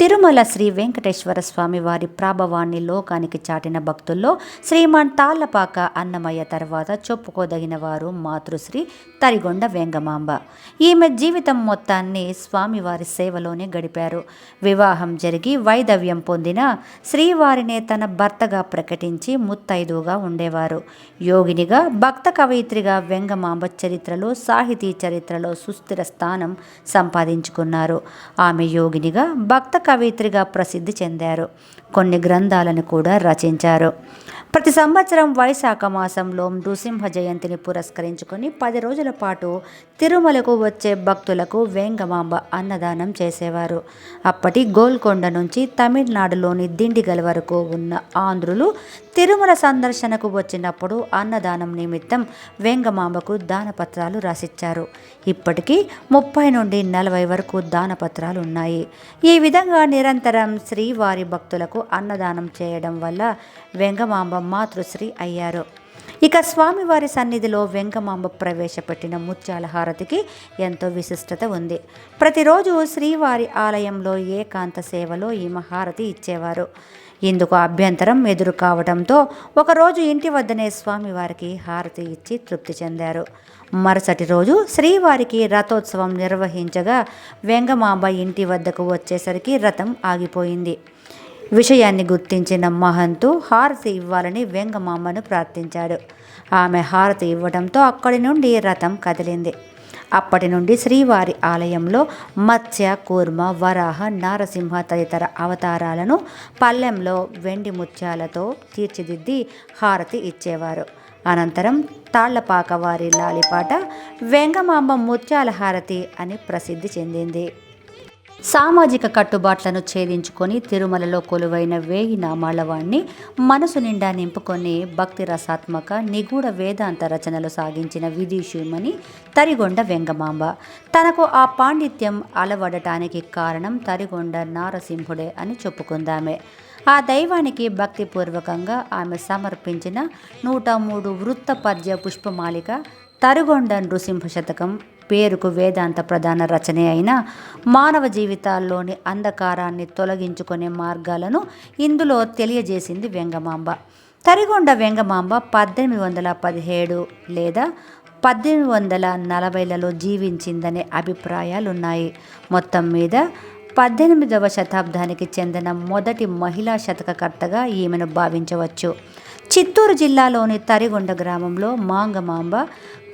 తిరుమల శ్రీ వెంకటేశ్వర స్వామి వారి ప్రాభవాన్ని లోకానికి చాటిన భక్తుల్లో శ్రీమాన్ తాళ్ళపాక అన్నమయ్య తర్వాత చెప్పుకోదగిన వారు మాతృశ్రీ తరిగొండ వెంగమాంబ. ఈమె జీవితం మొత్తాన్ని స్వామివారి సేవలోనే గడిపారు. వివాహం జరిగి వైదవ్యం పొందిన శ్రీవారినే తన భర్తగా ప్రకటించి ముత్తైదుగా ఉండేవారు. యోగినిగా భక్త కవయిత్రిగా వెంగమాంబ చరిత్రలో సాహితీ చరిత్రలో సుస్థిర స్థానం సంపాదించుకున్నారు. ఆమె యోగినిగా భక్త కవయిత్రిగా ప్రసిద్ధి చెందారు. కొన్ని గ్రంథాలను కూడా రచించారు. ప్రతి సంవత్సరం వైశాఖ మాసంలో నృసింహ జయంతిని పురస్కరించుకొని పది రోజుల పాటు తిరుమలకు వచ్చే భక్తులకు వేంగమాంబ అన్నదానం చేసేవారు. అప్పటి గోల్కొండ నుంచి తమిళనాడులోని దిండిగల్ వరకు ఉన్న ఆంధ్రులు తిరుమల సందర్శనకు వచ్చినప్పుడు అన్నదానం నిమిత్తం వేంగమాంబకు దానపత్రాలు రాసిచ్చారు. ఇప్పటికీ ముప్పై నుండి నలభై వరకు దానపత్రాలు ఉన్నాయి. ఈ విధంగా నిరంతరం శ్రీవారి భక్తులకు అన్నదానం చేయడం వల్ల వెంగమాంబ మాతృశ్రీ అయ్యారు. ఇక స్వామివారి సన్నిధిలో వెంకమాంబ ప్రవేశపెట్టిన ముత్యాల హారతికి ఎంతో విశిష్టత ఉంది. ప్రతిరోజు శ్రీవారి ఆలయంలో ఏకాంత సేవలో ఈ మహారతి ఇచ్చేవారు. ఇందుకు అభ్యంతరం ఎదురు కావడంతో ఒకరోజు ఇంటి వద్దనే స్వామివారికి హారతి ఇచ్చి తృప్తి చెందారు. మరుసటి రోజు శ్రీవారికి రథోత్సవం నిర్వహించగా వెంగమాంబ ఇంటి వద్దకు వచ్చేసరికి రథం ఆగిపోయింది. విషయాన్ని గుర్తించిన మహంతు హారతి ఇవ్వాలని వెంగమామను ప్రార్థించాడు. ఆమె హారతి ఇవ్వడంతో అక్కడి నుండి రథం కదిలింది. అప్పటి నుండి శ్రీవారి ఆలయంలో మత్స్య కూర్మ వరాహ నారసింహ తదితర అవతారాలను పల్లెంలో వెండి ముత్యాలతో తీర్చిదిద్ది హారతి ఇచ్చేవారు. అనంతరం తాళ్ళపాక వారి లాలిపాట వెంగమాంబ ముత్యాల హారతి అని ప్రసిద్ధి చెందింది. సామాజిక కట్టుబాట్లను ఛేదించుకొని తిరుమలలో కొలువైన వేయి నామాళ్ళవాణ్ణి మనసు నిండా నింపుకొని భక్తి రసాత్మక నిగూఢ వేదాంత రచనలు సాగించిన విదీషుమని తరిగొండ వెంగమాంబ. తనకు ఆ పాండిత్యం అలవడటానికి కారణం తరిగొండ నారసింహుడే అని చెప్పుకుందామే. ఆ దైవానికి భక్తిపూర్వకంగా ఆమె సమర్పించిన నూట మూడు వృత్త పద్య పుష్పమాలిక తరుగొండ నృసింహ శతకం పేరుకు వేదాంత ప్రధాన రచనే అయిన మానవ జీవితాల్లోని అంధకారాన్ని తొలగించుకునే మార్గాలను ఇందులో తెలియజేసింది వెంగమాంబ తరిగొండ వెంగమాంబ పద్దెనిమిది వందల పదిహేడు లేదా పద్దెనిమిది వందల నలభైలలో జీవించిందనే అభిప్రాయాలున్నాయి. మొత్తం మీద పద్దెనిమిదవ శతాబ్దానికి చెందిన మొదటి మహిళా శతకకర్తగా ఈమెను భావించవచ్చు. చిత్తూరు జిల్లాలోని తరిగొండ గ్రామంలో మాంగమాంబ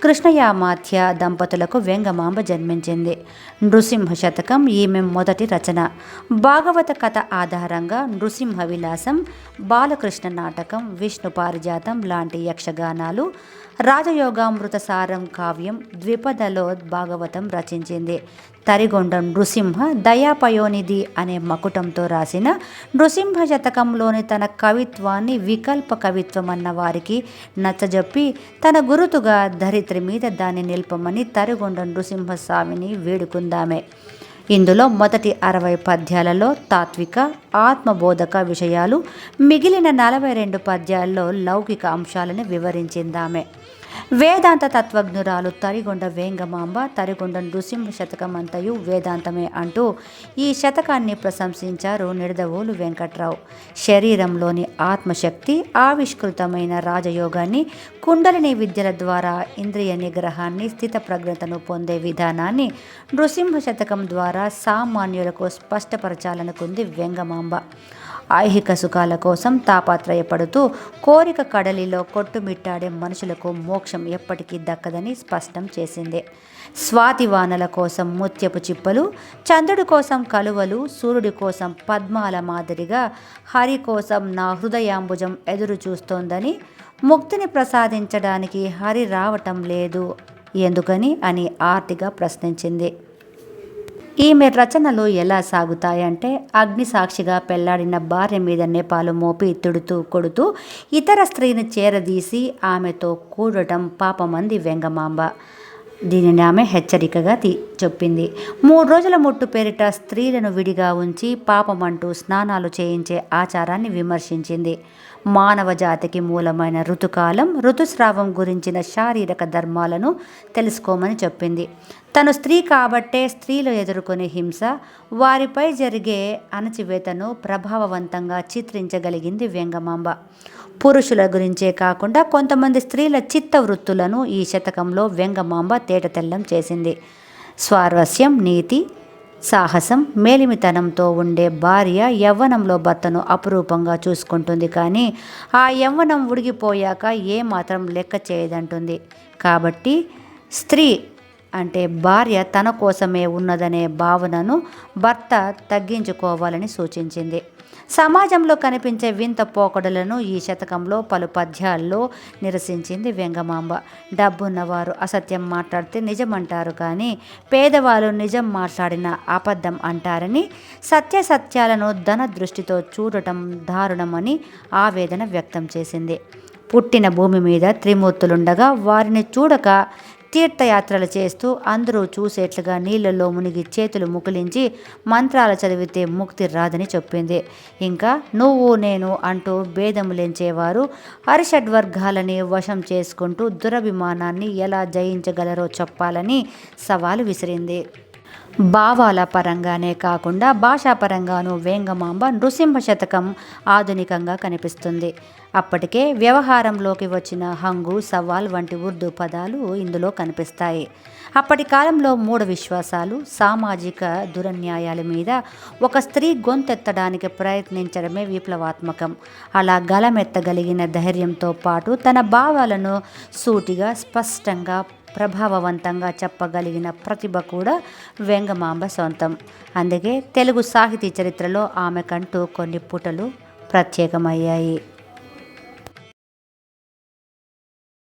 కృష్ణయామాత్య దంపతులకు వ్యంగమాంబ జన్మించింది. నృసింహ శతకం ఈమె మొదటి రచన. భాగవత కథ ఆధారంగా నృసింహ విలాసం బాలకృష్ణ నాటకం విష్ణు పారిజాతం లాంటి యక్షగానాలు రాజయోగామృత సారం కావ్యం ద్విపదలో భాగవతం రచించింది. తరిగొండ నృసింహ దయాపయోనిధి అనే మకుటంతో రాసిన నృసింహ శతకంలోని తన కవిత్వాన్ని వికల్ప కవిత్వం అన్న వారికి నచ్చజెప్పి తన గురుతుగా చరిత్ర మీద దాన్ని నిల్పమని తరిగొండ నృసింహస్వామిని వేడుకుందామే. ఇందులో మొదటి అరవై పద్యాలలో తాత్విక ఆత్మబోధక విషయాలు మిగిలిన నలభై రెండు పద్యాల్లో లౌకిక అంశాలను వివరించిందామే. వేదాంత తత్వజ్ఞురాలు తరిగొండ వేంగమాంబ తరిగొండ నృసింహ శతకమంతయు వేదాంతమే అంటూ ఈ శతకాన్ని ప్రశంసించారు నిడదవోలు వెంకట్రావు. శరీరంలోని ఆత్మశక్తి ఆవిష్కృతమైన రాజయోగాన్ని కుండలిని విద్యల ద్వారా ఇంద్రియ నిగ్రహాన్ని స్థితప్రజ్ఞతను పొందే విధానాన్ని నృసింహ శతకం ద్వారా సామాన్యులకు స్పష్టపరచాలనుకుంది వెంగమాంబ. ఐహిక సుఖాల కోసం తాపాత్రయపడుతూ కోరిక కడలిలో కొట్టుమిట్టాడే మనుషులకు మోక్షం ఎప్పటికీ దక్కదని స్పష్టం చేసింది. స్వాతి వానల కోసం ముత్యపు చిప్పలు చంద్రుడి కోసం కలువలు సూర్యుడి కోసం పద్మాల మాదిరిగా హరి కోసం నా హృదయాంబుజం ఎదురు చూస్తోందని ముక్తిని ప్రసాదించడానికి హరి రావటం లేదు ఎందుకని అని ఆర్తిగా ప్రశ్నించింది. ఈమె రచనలు ఎలా సాగుతాయంటే అగ్ని సాక్షిగా పెళ్ళాడిన భార్య మీద నేపాలు మోపి తిడుతూ కొడుతూ ఇతర స్త్రీని చేరదీసి ఆమెతో కూడటం పాపమంది వెంగమాంబ దీనిని ఆమె హెచ్చరికగా తీ చెప్పింది. మూడు రోజుల ముట్టు పేరిట స్త్రీలను విడిగా ఉంచి పాపమంటూ స్నానాలు చేయించే ఆచారాన్ని విమర్శించింది. మానవ జాతికి మూలమైన ఋతుకాలం ఋతుస్రావం గురించిన శారీరక ధర్మాలను తెలుసుకోమని చెప్పింది. తను స్త్రీ కాబట్టే స్త్రీలు ఎదుర్కొనే హింస వారిపై జరిగే అణచివేతను ప్రభావవంతంగా చిత్రించగలిగింది వెంగమాంబ పురుషుల గురించే కాకుండా కొంతమంది స్త్రీల చిత్త వృత్తులను ఈ శతకంలో వెంగమాంబ తేటతెల్లం చేసింది. స్వారస్యం నీతి సాహసం మేలిమితనంతో ఉండే భార్య యవ్వనంలో భర్తను అపురూపంగా చూసుకుంటుంది కానీ ఆ యవ్వనం ఉడిగిపోయాక ఏమాత్రం లెక్క చేయదంటుంది. కాబట్టి స్త్రీ అంటే భార్య తన కోసమే ఉన్నదనే భావనను భర్త తగ్గించుకోవాలని సూచించింది. సమాజంలో కనిపించే వింత పోకడలను ఈ శతకంలో పలు పద్యాల్లో నిరసించింది వెంగమాంబ. డబ్బున్నవారు అసత్యం మాట్లాడితే నిజమంటారు కానీ పేదవాళ్ళు నిజం మాట్లాడిన అబద్ధం అంటారని సత్యసత్యాలను ధన దృష్టితో చూడటం దారుణమని ఆవేదన వ్యక్తం చేసింది. పుట్టిన భూమి మీద త్రిమూర్తులుండగా వారిని చూడక తీర్థయాత్రలు చేస్తూ అందరూ చూసేట్లుగా నీళ్ళల్లో మునిగి చేతులు ముకులించి మంత్రాలు చదివితే ముక్తి రాదని చెప్పింది. ఇంకా నువ్వు నేను అంటూ భేదములెంచేవారు హరిషడ్వర్గాలని వశం చేసుకుంటూ దురభిమానాన్ని ఎలా జయించగలరో చెప్పాలని సవాలు విసిరింది. భావాల పరంగానే కాకుండా భాషాపరంగాను వేంగమాంబ నృసింహ శతకం ఆధునికంగా కనిపిస్తుంది. అప్పటికే వ్యవహారంలోకి వచ్చిన హంగు సవాల్ వంటి ఉర్దూ పదాలు ఇందులో కనిపిస్తాయి. అప్పటి కాలంలో మూఢ విశ్వాసాలు సామాజిక దురన్యాయాల మీద ఒక స్త్రీ గొంతెత్తడానికి ప్రయత్నించడమే విప్లవాత్మకం. అలా గలమెత్తగలిగిన ధైర్యంతో పాటు తన భావాలను సూటిగా స్పష్టంగా ప్రభావవంతంగా చెప్పగలిగిన ప్రతిభ కూడా వెంగమాంబ సొంతం. అందుకే తెలుగు సాహితీ చరిత్రలో ఆమెకంటూ కొన్ని పుటలు ప్రత్యేకమయ్యాయి.